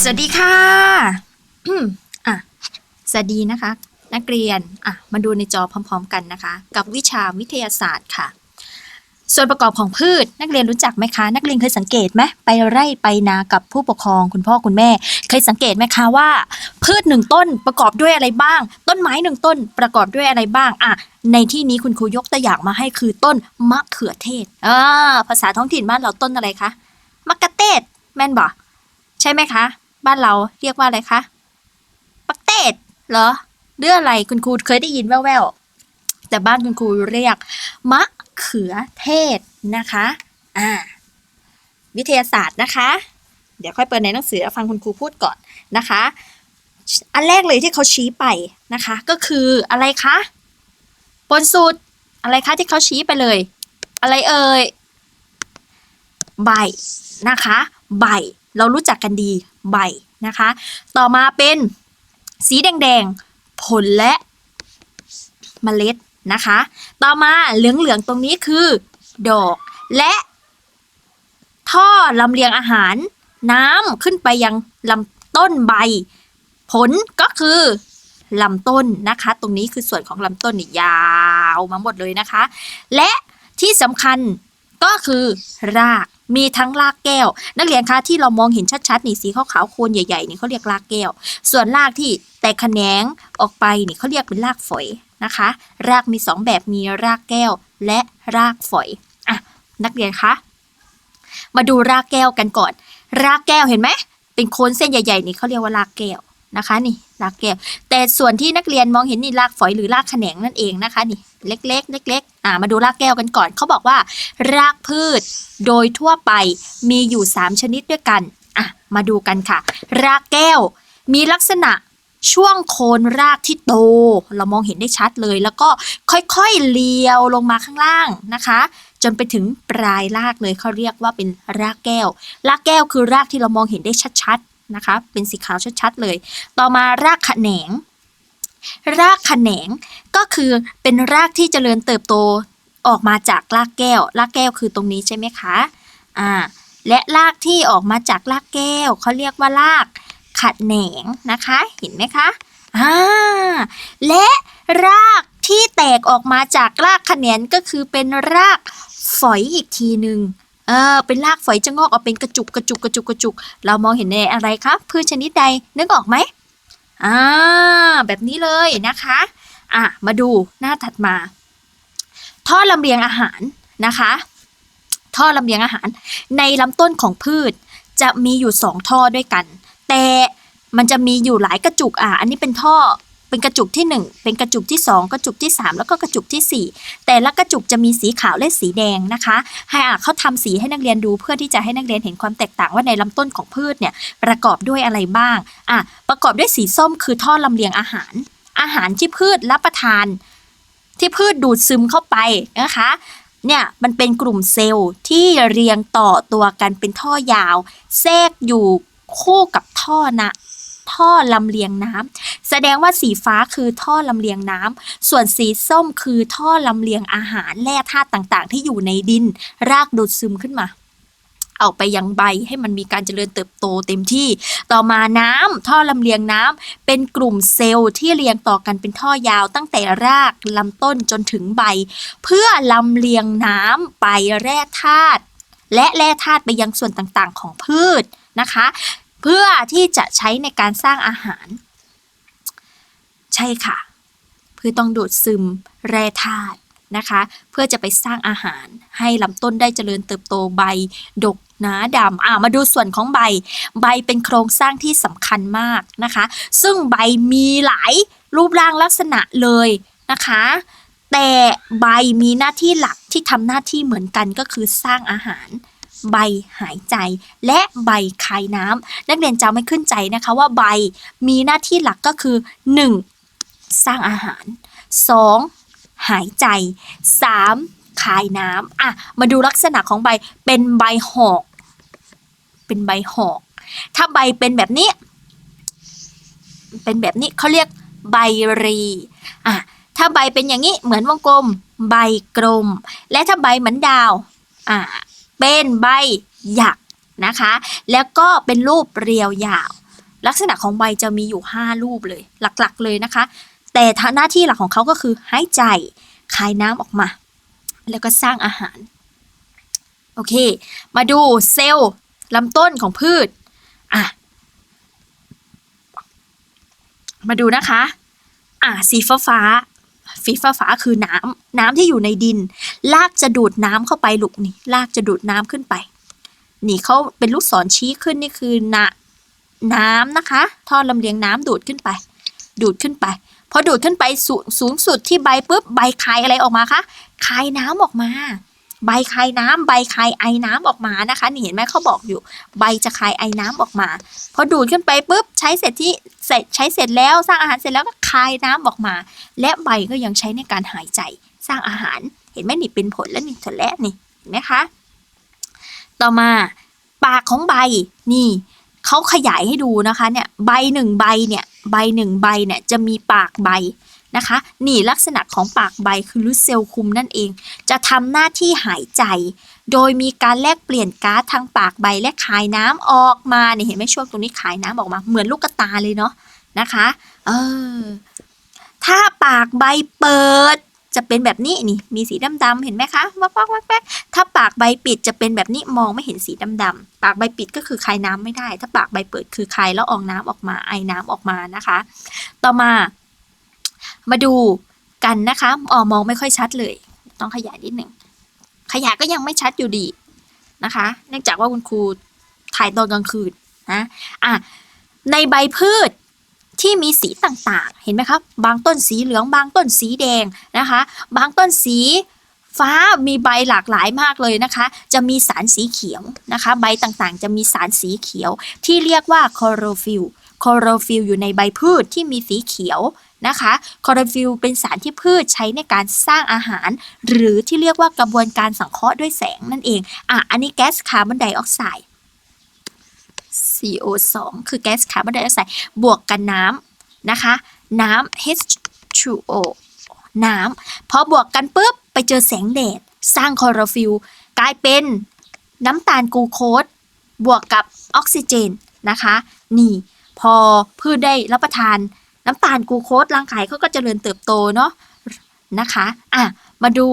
สวัสดีค่ะอะ สวัสดีนะคะ นักเรียน อะ มาดูในจอพร้อม ๆ กันนะคะ กับวิชาวิทยาศาสตร์ค่ะ ส่วนประกอบของพืช นักเรียนรู้จักไหมคะ นักเรียนเคยสังเกตไหมไปไร่ไปนากับผู้ปกครองคุณพ่อคุณแม่ เคยสังเกตไหมคะว่า พืชหนึ่งต้นประกอบด้วยอะไรบ้าง ต้นไม้หนึ่งต้นประกอบด้วยอะไรบ้าง อะ ในที่นี้คุณครูยกตัวอย่างมาให้คือต้นมะเขือเทศอ่าภาษาท้องถิ่นบ้านเราต้นอะไรคะ มะกะเทศแม่นบ่ ช่ไหมคะ บ้านเราเรียกว่าอะไรคะปักเตดเหรอเรื่องอะไรคุณครูเคยได้ยินแว่วๆแต่บ้านคุณครูเรียก มะเขือเทศนะคะอ่าวิทยาศาสตร์นะคะ เดี๋ยวค่อยเปิดในหนังสือฟังคุณครูพูดก่อนนะคะ อันแรกเลยที่เขาชี้ไปนะคะ ก็คืออะไรคะบนสุดอะไรคะที่เขาชี้ไปเลย อะไรเอ่ยใบนะคะ ใบ เรารู้จักกันดีใบนะคะ ต่อมาเป็นสีแดงๆ ผลและเมล็ดนะคะ ต่อมาเหลืองๆ ตรงนี้คือดอกและท่อลำเลียงอาหารน้ำขึ้นไปยังลำต้นใบ ผลก็คือลำต้นนะคะ ตรงนี้คือส่วนของลำต้นนี่ยาวมาหมดเลยนะคะ และที่สำคัญ ก็คือรากมีทั้งรากแก้ว นักเรียนคะที่เรามองเห็นชัดๆนี่สีขาวๆโคนใหญ่ๆนี่เขาเรียกรากแก้ว ส่วนรากที่แตกแขนงออกไปนี่เขาเรียกเป็นรากฝอยนะคะ รากมีสองแบบมีรากแก้วและรากฝอยอะนักเรียนคะมาดูรากแก้วกันก่อน รากแก้วเห็นไหมเป็นโคนเส้นใหญ่ๆนี่เขาเรียกว่ารากแก้ว นะคะ นี่รากแก้ว แต่ส่วนที่นักเรียนมองเห็นนี่รากฝอยหรือรากแขนงนั่นเองนะคะนี่เล็กๆเล็กๆอ่ามาดูรากแก้วกันก่อนเขาบอกว่า รากพืชโดยทั่วไปมีอยู่ 3 ชนิดด้วยกันอะมาดูกันค่ะ รากแก้วมีลักษณะช่วงโคนรากที่โต เรามองเห็นได้ชัดเลย แล้วก็ค่อยๆเลียวลงมาข้างล่างนะคะ จนไปถึงปลายรากเลยเขาเรียกว่าเป็นรากแก้ว รากแก้วคือรากที่เรามองเห็นได้ชัดๆ นะคะ เป็นสีขาวชัดๆเลย ต่อมารากแขนง รากแขนงก็คือเป็นรากที่เจริญเติบโตออกมาจากรากแก้ว รากแก้วคือตรงนี้ใช่ไหมคะอ่าและรากที่ออกมาจากรากแก้วเขาเรียกว่ารากขัดแหนงนะคะ เห็นไหมคะอ่าและรากที่แตกออกมาจากรากแขนงก็คือเป็นรากฝอยอีกทีหนึ่ง เออเป็นรากฝอยจะงอกออกเป็นกระจุกกระจุกกระจุกกระจุก เรามองเห็นในอะไรคะพืชชนิดใดนึกออกไหมอ่าแบบนี้เลยนะคะอะมาดูหน้าถัดมา ท่อลำเลียงอาหารนะคะ ท่อลำเลียงอาหาร ในลำต้นของพืชจะมีอยู่สองท่อด้วยกัน แต่มันจะมีอยู่หลายกระจุกอะอันนี้เป็นท่อ เป็นกระจุกที่หนึ่งเป็นกระจุกที่สองกระจุกที่สามแล้วก็กระจุกที่สี่แต่ละกระจุกจะมีสีขาวและสีแดงนะคะให้อะเขาทำสีให้นักเรียนดูเพื่อที่จะให้นักเรียนเห็นความแตกต่างว่าในลำต้นของพืชเนี่ยประกอบด้วยอะไรบ้างอะประกอบด้วยสีส้มคือท่อลำเลียงอาหาร อาหารที่พืชรับประทาน ที่พืชดูดซึมเข้าไปนะคะเนี่ยมันเป็นกลุ่มเซลล์ที่เรียงต่อตัวกันเป็นท่อยาว แทรกอยู่คู่กับท่อนะ ท่อลำเลียงน้ำแสดงว่าสีฟ้าคือท่อลำเลียงน้ำส่วนสีส้มคือท่อลำเลียงอาหารแร่ธาตุต่างๆ ที่อยู่ในดิน รากดูดซึมขึ้นมาเอาไปยังใบให้มันมีการเจริญเติบโตเต็มที่ ต่อมาน้ำท่อลำเลียงน้ำเป็นกลุ่มเซลล์ที่เรียงต่อกันเป็นท่อยาวตั้งแต่รากลำต้นจนถึงใบ เพื่อลำเลียงน้ำไปแร่ธาตุและแร่ธาตุไปยังส่วนต่างๆของพืชนะคะ พื่อที่จะใช้ในการสร้างอาหาร ใช่ค่ะ เพื่อต้องดูดซึมแร่ธาตุนะคะ เพื่อจะไปสร้างอาหาร ให้ลำต้นได้เจริญเติบโตใบ ดกหนาดำอ่ามาดูส่วนของใบ ใบเป็นโครงสร้างที่สำคัญมากนะคะ ซึ่งใบมีหลายรูปร่างลักษณะเลยนะคะ แต่ใบมีหน้าที่หลักที่ทำหน้าที่เหมือนกันก็คือสร้างอาหาร ใบหายใจ และใบคายน้ำนักเรียนจำไม่ขึ้นใจนะคะว่าใบมีหน้าที่หลักก็คือ 1. สร้างอาหาร 2. หายใจ 3. คายน้ำอะมาดูลักษณะของใบเป็นใบหอก เป็นใบหอก ถ้าใบเป็นแบบนี้ เป็นแบบนี้เขาเรียกใบรีอะถ้าใบเป็นอย่างนี้เหมือนวงกลม ใบกลม และถ้าใบเหมือนดาว อะ เป็นใบหยักนะคะ แล้วก็เป็นรูปเรียวยาว ลักษณะของใบจะมีอยู่ 5 รูปเลย หลักๆเลยนะคะ แต่หน้าที่หลักของเขาก็คือหายใจคายน้ำออกมา แล้วก็สร้างอาหาร โอเค มาดูเซลล์ลำต้นของพืชอะมาดูนะคะ อะสีฟ้าฟ้า ฟีฟ้าฟ้าคือน้ำน้ำที่อยู่ในดิน ลากจะดูดน้ำเข้าไปลูกนี่ลากจะดูดน้ำขึ้นไป นี่เขาเป็นลูกศรชี้ขึ้นนี่คือนะน้ำนะคะ ท่อลำเลียงน้ำดูดขึ้นไป ดูดขึ้นไปพอดูดขึ้นไปสูสูงสุดที่ใบปุ๊บใบคายอะไรออกมาคะคายน้ำออกมา ใบคายน้ำใบคายไอน้ำออกมานะคะนี่เห็นไหมเขาบอกอยู่ ใบจะคายไอน้ำออกมา พอดูดขึ้นไปปุ๊บใช้เสร็จที่เสร็จใช้เสร็จแล้วสร้างอาหารเสร็จแล้วก็คายน้ำออกมา และใบก็ยังใช้ในการหายใจสร้างอาหาร เห็นไหมนี่เป็นผลแล้วนี่ผลแล้วนี่เห็นไหมคะต่อมาปากของใบนี่เขาขยายให้ดูนะคะเนี่ยใบหนึ่งใบเนี่ยใบหนึ่งใบเนี่ยจะมีปากใบ นะคะนี่ลักษณะของปากใบคือรูเซลล์คุมนั่นเอง จะทำหน้าที่หายใจ โดยมีการแลกเปลี่ยนก๊าซทางปากใบและคายน้ำออกมาเนี่ยเห็นไหมช่วงตรงนี้คายน้ำออกมา เหมือนลูกกระตาเลยเนาะนะคะเออถ้าปากใบเปิดจะเป็นแบบนี้นี่มีสีดำๆเห็นไหมคะวักวักวักวักถ้าปากใบปิดจะเป็นแบบนี้มองไม่เห็นสีดำๆปากใบปิดก็คือคายน้ำไม่ได้ ถ้าปากใบเปิดคือคายแล้วออกน้ำออกมาไอน้ำออกมานะคะ ต่อมา มาดูกันนะคะอ๋อมองไม่ค่อยชัดเลย ต้องขยายนิดหนึ่งขยายก็ยังไม่ชัดอยู่ดีนะคะ เนื่องจากว่าคุณครูถ่ายตอนกลางคืนนะอะในใบพืชที่มีสีต่างๆ เห็นไหมครับ บางต้นสีเหลือง บางต้นสีแดงนะคะ บางต้นสีฟ้ามีใบหลากหลายมากเลยนะคะ จะมีสารสีเขียวนะคะ ใบต่างๆ จะมีสารสีเขียวที่เรียกว่าคลอโรฟิล คลอโรฟิลอยู่ในใบพืชที่มีสีเขียวนะคะคลอโรฟิลเป็นสารที่พืชใช้ในการสร้างอาหาร หรือที่เรียกว่ากระบวนการสังเคราะห์ด้วยแสงนั่นเองอะอันนี้แก๊สคาร์บอนไดออกไซด์ CO2 คือแก๊สคาร์บอนไดออกไซด์บวกกันน้ำนะคะ น้ำ H2O น้ำพอบวกกันปุ๊บ ไปเจอแสงแดด สร้างคลอโรฟิลกลายเป็นน้ำตาลกลูโคสบวกกับออกซิเจนนะคะ นี่ พอพืชได้รับประทาน น้ำตาลกูโคสร่างกายเขาก็เจริญเติบโตเนาะนะคะอะมาดู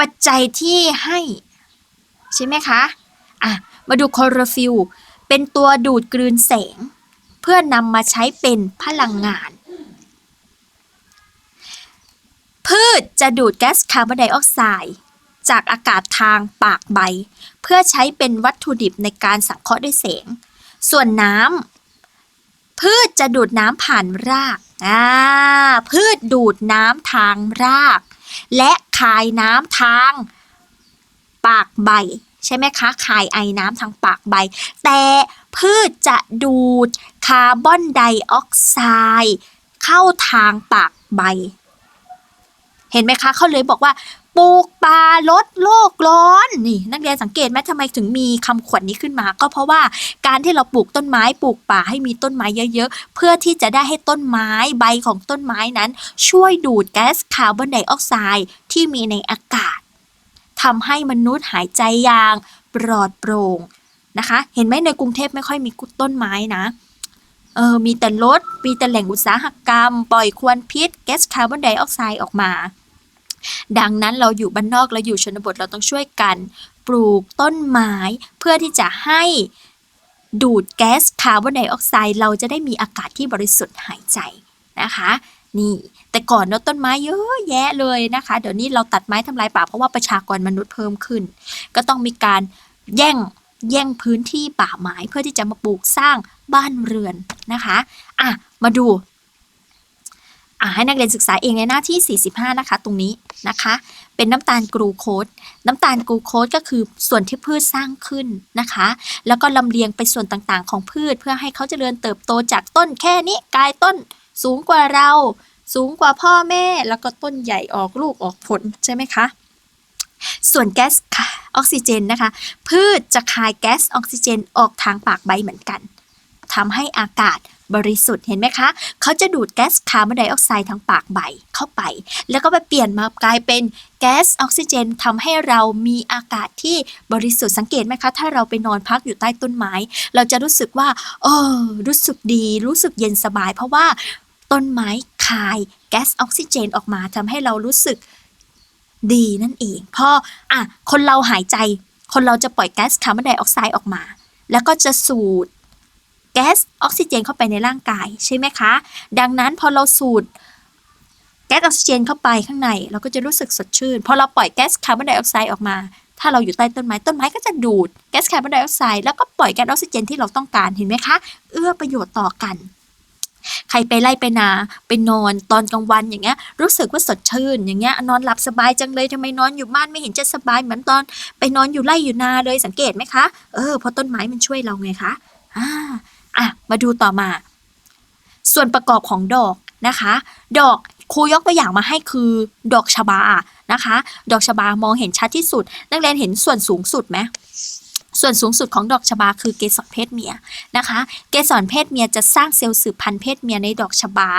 ปัจจัยที่ให้ใช่ไหมคะอะมาดูคลอโรฟิลเป็นตัวดูดกลืนแสง เพื่อนำมาใช้เป็นพลังงาน พืชจะดูดแก๊สคาร์บอนไดออกไซด์จากอากาศทางปากใบ เพื่อใช้เป็นวัตถุดิบในการสังเคราะห์ด้วยแสง ส่วนน้ำพืชจะดูดน้ำผ่านรากอ่าพืชดูดน้ำทางราก และคายน้ำทางปากใบ ใช่ไหมคะ คายไอน้ำทางปากใบ แต่พืชจะดูดคาร์บอนไดออกไซด์เข้าทางปากใบ เห็นไหมคะเขาเลยบอกว่า ปลูกป่าลดโลกร้อนนี่ นักเรียนสังเกตไหมทำไมถึงมีคำขวัญนนี้ขึ้นมา ก็เพราะว่าการที่เราปลูกต้นไม้ปลูกป่าให้มีต้นไม้เยอะๆ เพื่อที่จะได้ให้ต้นไม้ใบของต้นไม้นั้น ช่วยดูดแก๊สคาร์บอนไดออกไซด์ที่มีในอากาศทำให้มนุษย์หายใจอย่างปลอดโปร่งนะคะ เห็นไหมในกรุงเทพไม่ค่อยมีต้นไม้นะเออมีแต่รถมีแต่แหล่งอุตสาหกรรม ปล่อยควันพิษแก๊สคาร์บอนไดออกไซด์ออกมา ดังนั้นเราอยู่บ้านนอกเราอยู่ชนบทเราต้องช่วยกัน ปลูกต้นไม้เพื่อที่จะให้ดูดแก๊สคาร์บอนไดออกไซด์เราจะได้มีอากาศที่บริสุทธิ์หายใจนะคะนี่แต่ก่อนเนาะต้นไม้เยอะแยะเลยนะคะ เดี๋ยวนี้เราตัดไม้ทำลายป่าเพราะว่าประชากรมนุษย์เพิ่มขึ้น ก็ต้องมีการแย่งแย่งพื้นที่ป่าไม้เพื่อที่จะมาปลูกสร้างบ้านเรือนนะคะอะมาดู อะให้นักเรียนศึกษาเองในหน้าที่ 45 นะคะ ตรงนี้นะคะ เป็นน้ำตาลกรูโคสน้ำตาลกรูโคสก็คือส่วนที่พืชสร้างขึ้นนะคะ แล้วก็ลำเลียงไปส่วนต่างๆ ของพืช เพื่อให้เขาเจริญเติบโตจากต้นแค่นี้กลายต้นสูงกว่าเราสูงกว่าพ่อแม่แล้วก็ต้นใหญ่ออกลูกออกผลใช่ไหมคะ ส่วนแก๊สออกซิเจนนะคะ พืชจะคายแก๊สออกซิเจนออกทางปากใบเหมือนกัน ทำให้อากาศบริสุทธิ์เห็นไหมคะ เขาจะดูดแก๊สคาร์บอนไดออกไซด์ทางปากใบเข้าไป แล้วก็ไปเปลี่ยนมากลายเป็นแก๊สออกซิเจนทำให้เรามีอากาศที่บริสุทธิ์สังเกตไหมคะ ถ้าเราไปนอนพักอยู่ใต้ต้นไม้ เราจะรู้สึกว่าเออรู้สึกดี รู้สึกเย็นสบาย เพราะว่าต้นไม้คายแก๊สออกซิเจนออกมาทำให้เรารู้สึกดีนั่นเองพออะคนเราหายใจ คนเราจะปล่อยแก๊สคาร์บอนไดออกไซด์ออกมา แล้วก็จะสูด แก๊สออกซิเจนเข้าไปในร่างกายใช่ไหมคะ ดังนั้นพอเราสูดแก๊สออกซิเจนเข้าไปข้างใน เราก็จะรู้สึกสดชื่น พอเราปล่อยแก๊สคาร์บอนไดออกไซด์ออกมา ถ้าเราอยู่ใต้ต้นไม้ต้นไม้ก็จะดูดแก๊สคาร์บอนไดออกไซด์แล้วก็ปล่อยแก๊สออกซิเจนที่เราต้องการเห็นไหมคะ เอื้อประโยชน์ต่อกันใครไปไล่ไปนาไปนอนตอนกลางวันอย่างเงี้ยรู้สึกว่าสดชื่นอย่างเงี้ยนอนหลับสบายจังเลยทำไมนอนอยู่บ้านไม่เห็นจะสบายเหมือนตอน ไปนอนอยู่ไร่อยู่นาเลยสังเกตไหมคะเออพราะต้นไม้มันช่วยเราไงคะอ่า อะมาดูต่อมา ส่วนประกอบของดอกนะคะ ดอกครูยกตัวอย่างมาให้คือดอกชบานะคะ ดอกชบามองเห็นชัดที่สุด นักเรียนเห็นส่วนสูงสุดไหมส่วนสูงสุดของดอกชบาคือเกสรเพศเมียนะคะ เกสรเพศเมียจะสร้างเซลล์สืบพันธุ์เพศเมียในดอกชบา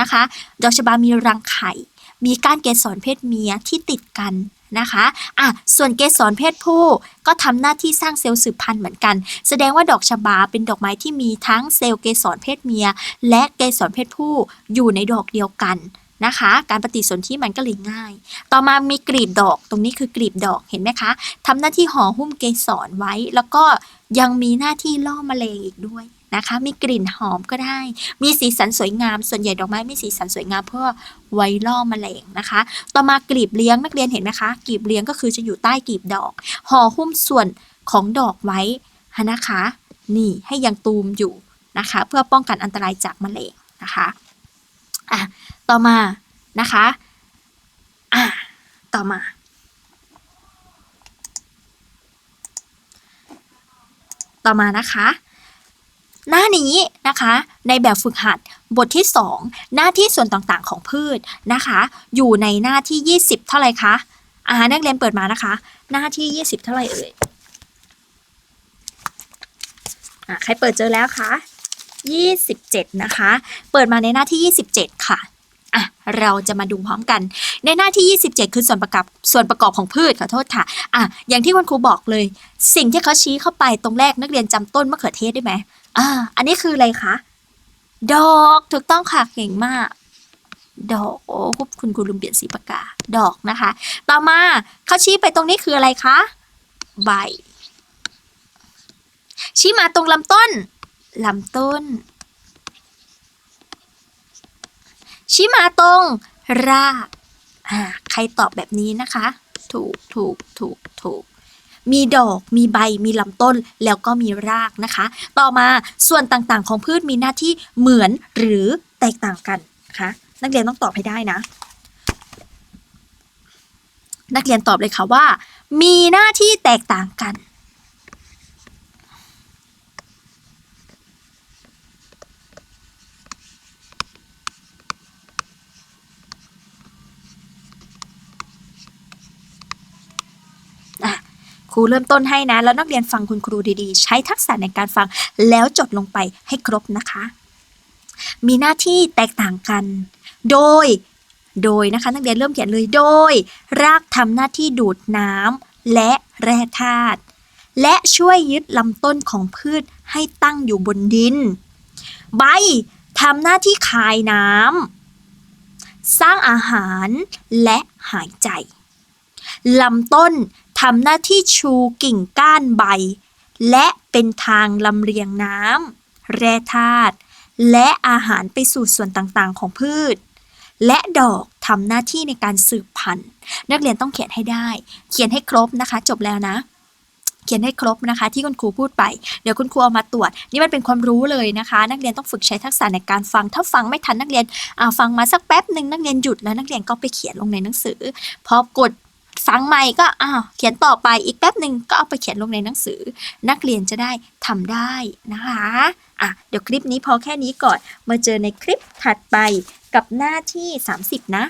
นะคะ ดอกชบามีรังไข่ มีก้านเกสรเพศเมียที่ติดกัน นะคะอะส่วนเกสรเพศผู้ก็ทำหน้าที่สร้างเซลล์สืบพันธุ์เหมือนกัน แสดงว่าดอกชบาเป็นดอกไม้ที่มีทั้งเซลล์เกสรเพศเมีย และเกสรเพศผู้อยู่ในดอกเดียวกันนะคะ การปฏิสนธิมันก็เลยง่าย ต่อมามีกลีบดอก ตรงนี้คือกลีบดอก เห็นไหมคะทำหน้าที่ห่อหุ้มเกสรไว้ แล้วก็ยังมีหน้าที่ล่อแมลงอีกด้วย นะคะ มีกลิ่นหอมก็ได้ มีสีสันสวยงาม ส่วนใหญ่ดอกไม้มีสีสันสวยงามเพื่อไว้ล่อแมลงนะคะ ต่อมากลีบเลี้ยงนักเรียนเห็นไหมคะ กลีบเลี้ยงก็คือจะอยู่ใต้กลีบดอก ห่อหุ้มส่วนของดอกไว้นะคะ นี่ให้ยังตูมอยู่นะคะ เพื่อป้องกันอันตรายจากแมลงนะคะอะต่อมานะคะอะต่อมาต่อมานะคะ หน้านี้นะคะ ในแบบฝึกหัดบทที่ 2 หน้าที่ส่วนต่างๆของพืชนะคะ อยู่ในหน้าที่ 20 เท่าไหร่คะอ่านักเรียนเปิดมานะคะ หน้าที่ 20 เท่าไหร่เอ่ยใครเปิดเจอแล้วคะ27 นะคะ เปิดมาในหน้าที่ 27 ค่ะอะ เราจะมาดูพร้อมกัน ในหน้าที่ 27 คือส่วนประกอบส่วนประกอบของพืชขอโทษค่ะอะ อย่างที่คุณครูบอกเลย สิ่งที่เขาชี้เข้าไปตรงแรกนักเรียนจำต้นมะเขือเทศได้ไหม อ่า อันนี้คืออะไรคะ ดอก ถูกต้องค่ะ เก่งมาก ดอก โอ้คุณครูลืมเปลี่ยนสีปากกา ดอกนะคะ ต่อมาเขาชี้ไปตรงนี้คืออะไรคะ ใบ ชี้มาตรงลำต้น ลำต้น ชี้มาตรง ราก อ่า ใครตอบแบบนี้นะคะ ถูก ถูก ถูก ถูก มีดอก มีใบ มีลำต้น แล้วก็มีรากนะคะ ต่อมาส่วนต่างๆ ของพืชมีหน้าที่เหมือนหรือแตกต่างกันนะคะนักเรียนต้องตอบให้ได้นะ นักเรียนตอบเลยค่ะว่า มีหน้าที่แตกต่างกัน อะค รูเริ่มต้นให้นะ แล้วนักเรียนฟังคุณครูดีๆ ใช้ทักษะในการฟังแล้วจดลงไปให้ครบนะคะ มีหน้าที่แตกต่างกัน โดย โดยนะคะนักเรียนเริ่มเขียนเลยโดย รากทำหน้าที่ดูดน้ำและแร่ธาตุและช่วยยึดลำต้นของพืชให้ตั้งอยู่บนดิน ใบทำหน้าที่คายน้ำสร้างอาหารและหายใจลำต้น ทำหน้าที่ชูกิ่งก้านใบ และเป็นทางลำเลียงน้ำแร่ธาตุและอาหารไปสู่ส่วนต่างๆ ของพืช และดอกทำหน้าที่ในการสืบพันธุ์นักเรียนต้องเขียนให้ได้ เขียนให้ครบนะคะ จบแล้วนะ เขียนให้ครบนะคะ ที่คุณครูพูดไป เดี๋ยวคุณครูเอามาตรวจ นี่มันเป็นความรู้เลยนะคะ นักเรียนต้องฝึกใช้ทักษะในการฟัง ถ้าฟังไม่ทันนักเรียนอ่าฟังมาสักแป๊บหนึ่งนักเรียนหยุดแล้วนักเรียนก็ไปเขียนลงในหนังสือ พอกด ฟังใหม่ก็อ้าวเขียนต่อไปอีกแป๊บหนึ่งก็เอาไปเขียนลงในหนังสือ นักเรียนจะได้ทำได้นะคะอะเดี๋ยวคลิปนี้พอแค่นี้ก่อนมาเจอในคลิปถัดไปกับหน้าที่ 30 นะ